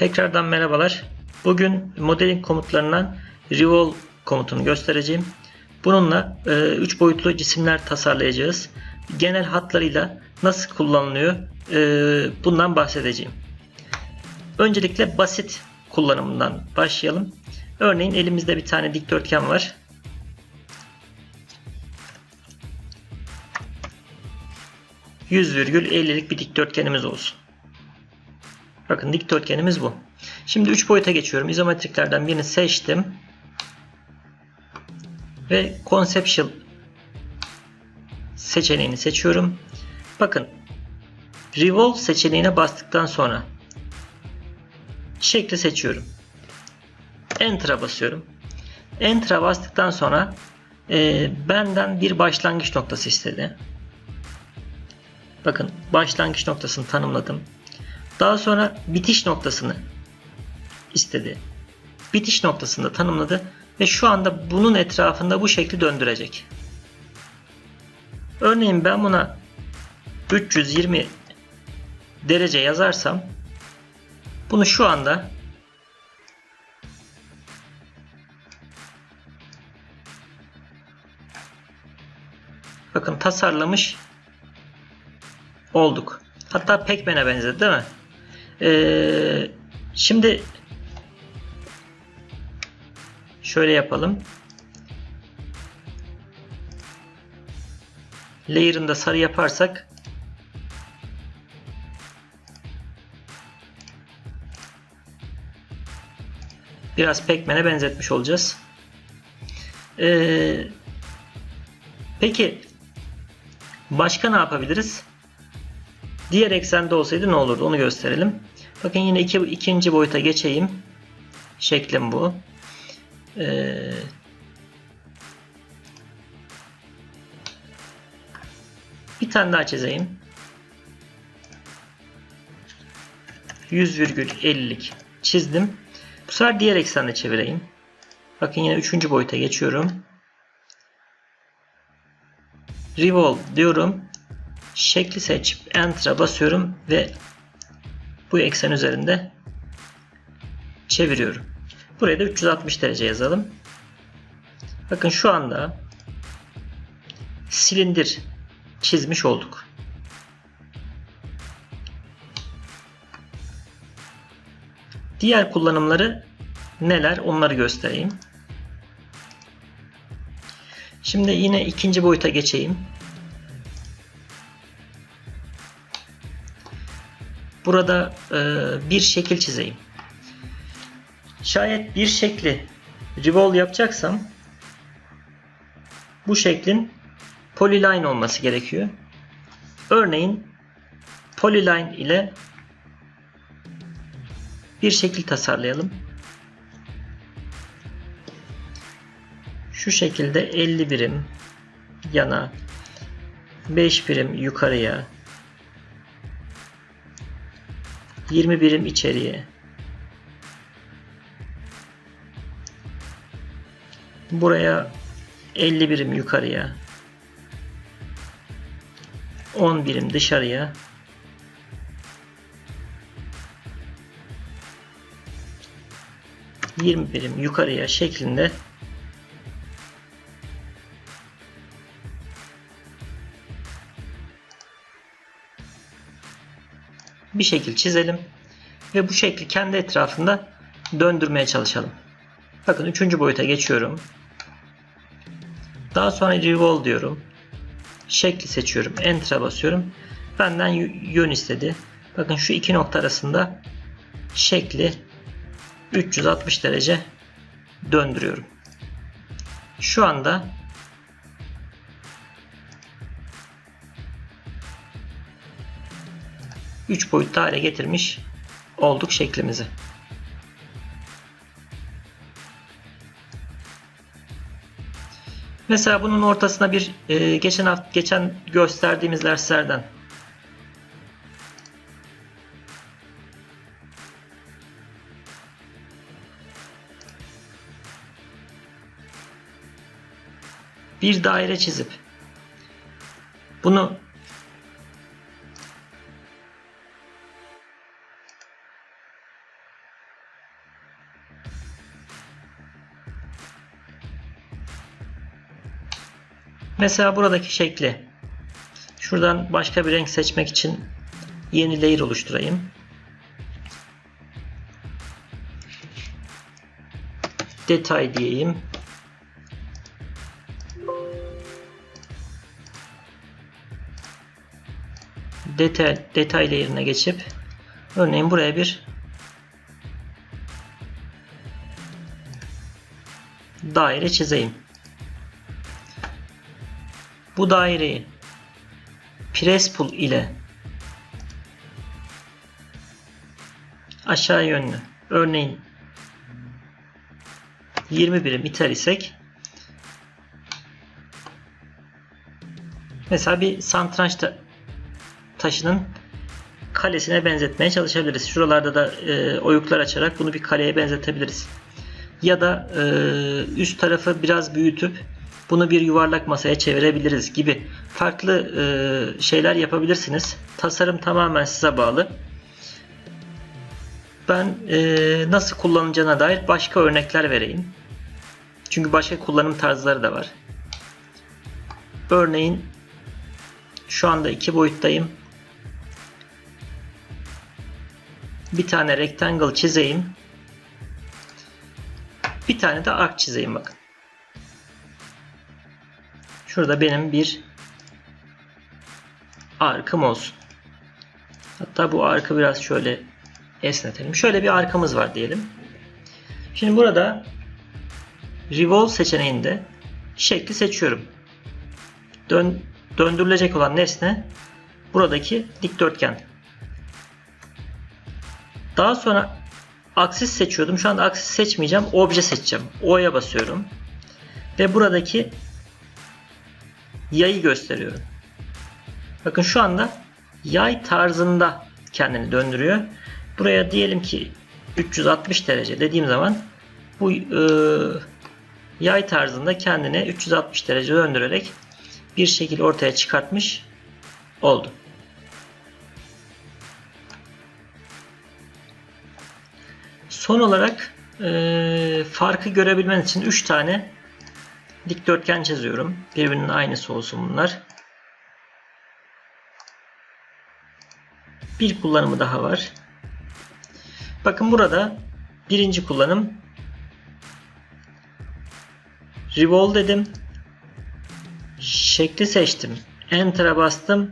Tekrardan merhabalar. Bugün modeling komutlarından revolve komutunu göstereceğim. Bununla 3 boyutlu cisimler tasarlayacağız. Genel hatlarıyla nasıl kullanılıyor e, bundan bahsedeceğim. Öncelikle basit kullanımından başlayalım. Örneğin elimizde bir tane dikdörtgen var. %50'lik bir dikdörtgenimiz olsun. Bakın dikdörtgenimiz bu. Şimdi 3 boyuta geçiyorum. İzometriklerden birini seçtim. Ve conceptual seçeneğini seçiyorum. Bakın Revolve seçeneğine bastıktan sonra şekli seçiyorum. Enter'a basıyorum. Enter'a bastıktan sonra e, benden bir başlangıç noktası istedi. Bakın başlangıç noktasını tanımladım. Daha sonra bitiş noktasını istedi. Bitiş noktasını tanımladı ve şu anda bunun etrafında bu şekli döndürecek. Örneğin ben buna 320 derece yazarsam bunu şu anda bakın tasarlamış olduk. Hatta Pac-Man'e benzedi değil mi? Ee, şimdi şöyle yapalım. Layer'ını da sarı yaparsak biraz Pac-Man'e benzetmiş olacağız. Ee, peki başka ne yapabiliriz? Diğer eksende olsaydı ne olurdu onu gösterelim. Bakın yine iki, ikinci boyuta geçeyim. Şeklim bu. Ee, bir tane daha çizeyim. 100,50'lik çizdim. Bu sefer diğer eksende çevireyim. Bakın yine üçüncü boyuta geçiyorum. Revolve diyorum. Şekli seçip Enter'a basıyorum ve bu eksen üzerinde çeviriyorum. Buraya da 360 derece yazalım. Bakın şu anda silindir çizmiş olduk. Diğer kullanımları neler onları göstereyim. Şimdi yine ikinci boyuta geçeyim. Burada e, bir şekil çizeyim. Şayet bir şekli revolve yapacaksam bu şeklin polyline olması gerekiyor. Örneğin polyline ile bir şekil tasarlayalım. Şu şekilde 50 birim yana 5 birim yukarıya 20 birim içeriye. Buraya 50 birim yukarıya. 10 birim dışarıya. ...20 birim yukarıya şeklinde... ...bir şekil çizelim... ...ve bu şekli kendi etrafında... ...döndürmeye çalışalım. Bakın üçüncü boyuta geçiyorum. Daha sonra revolve diyorum. Şekli seçiyorum. Enter'a basıyorum. Benden yön istedi. Bakın şu iki nokta arasında şekli 360 derece döndürüyorum. Şu anda üç boyutlu hale getirmiş olduk şeklimizi. Mesela bunun ortasına bir e, geçen hafta geçen gösterdiğimiz derslerden bir daire çizip bunu Mesela buradaki şekli şuradan başka bir renk seçmek için yeni layer oluşturayım. Detay diyeyim. Detay, detay layer'ına geçip örneğin buraya bir daire çizeyim. Bu daireyi press pull ile aşağı yönlü örneğin 20 birim iter isek mesela bir santranç ta taşının kalesine benzetmeye çalışabiliriz. Şuralarda da e, oyuklar açarak bunu bir kaleye benzetebiliriz. Ya da e, üst tarafı biraz büyütüp bunu bir yuvarlak masaya çevirebiliriz gibi farklı e, şeyler yapabilirsiniz. Tasarım tamamen size bağlı. Ben e, nasıl kullanacağına dair başka örnekler vereyim. Çünkü başka kullanım tarzları da var. Örneğin şu anda iki boyuttayım. Bir tane rectangle çizeyim. Bir tane de arc çizeyim bakın. Şurada benim bir arkım olsun. Hatta bu arkı biraz şöyle esnetelim. Şöyle bir arkamız var diyelim. Şimdi burada Revolve seçeneğinde şekli seçiyorum. Dön, döndürülecek olan nesne buradaki dikdörtgen. Daha sonra aksis seçiyordum. Şu anda aksis seçmeyeceğim. Obje seçeceğim. O'ya basıyorum. Ve buradaki yayı gösteriyorum. Bakın şu anda yay tarzında kendini döndürüyor. Buraya diyelim ki 360 derece dediğim zaman bu e, yay tarzında kendini 360 derece döndürerek bir şekil ortaya çıkartmış oldu. Son olarak e, farkı görebilmen için 3 tane dikdörtgen çiziyorum. Birbirinin aynısı olsun bunlar. Bir kullanımı daha var. Bakın burada birinci kullanım Revolve dedim. Şekli seçtim. Enter'a bastım.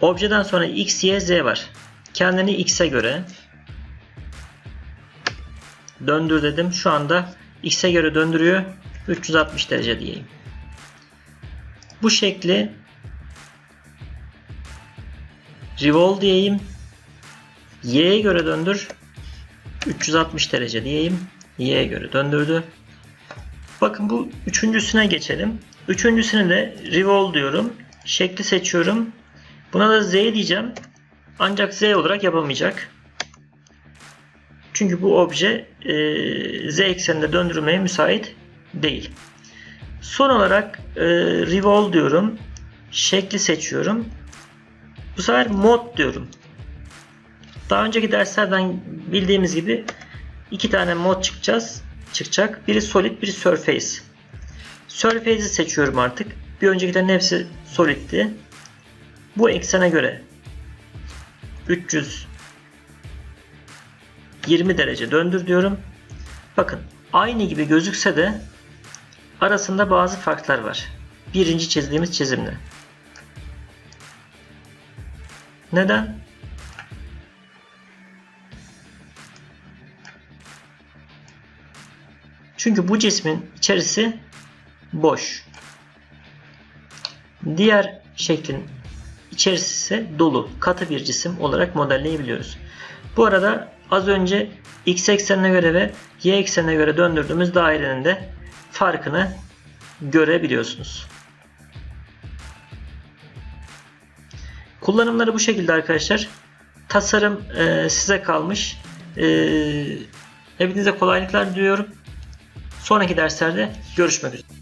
Objeden sonra X, Y, Z var. Kendini X'e göre döndür dedim. Şu anda X'e göre döndürüyor. 360 derece diyeyim. Bu şekli revolve diyeyim. Y'ye göre döndür. 360 derece diyeyim. Y'ye göre döndürdü. Bakın bu üçüncüsüne geçelim. Üçüncüsüne de revolve diyorum. Şekli seçiyorum. Buna da Z diyeceğim. Ancak Z olarak yapamayacak. Çünkü bu obje e, Z ekseninde döndürmeye müsait değil. Son olarak e, revolve diyorum. Şekli seçiyorum. Bu sefer mod diyorum. Daha önceki derslerden bildiğimiz gibi iki tane mod çıkacağız. Çıkacak. Biri solid, biri surface. Surface'i seçiyorum artık. Bir öncekilerin hepsi solid'ti. Bu eksene göre 300 20 derece döndür diyorum. Bakın aynı gibi gözükse de arasında bazı farklar var. Birinci çizdiğimiz çizimle. Neden? Çünkü bu cismin içerisi boş. Diğer şeklin içerisi ise dolu, katı bir cisim olarak modelleyebiliyoruz. Bu arada az önce x eksenine göre ve y eksenine göre döndürdüğümüz dairenin de farkını görebiliyorsunuz. Kullanımları bu şekilde arkadaşlar. Tasarım e, size kalmış. E, hepinize kolaylıklar diliyorum. Sonraki derslerde görüşmek üzere.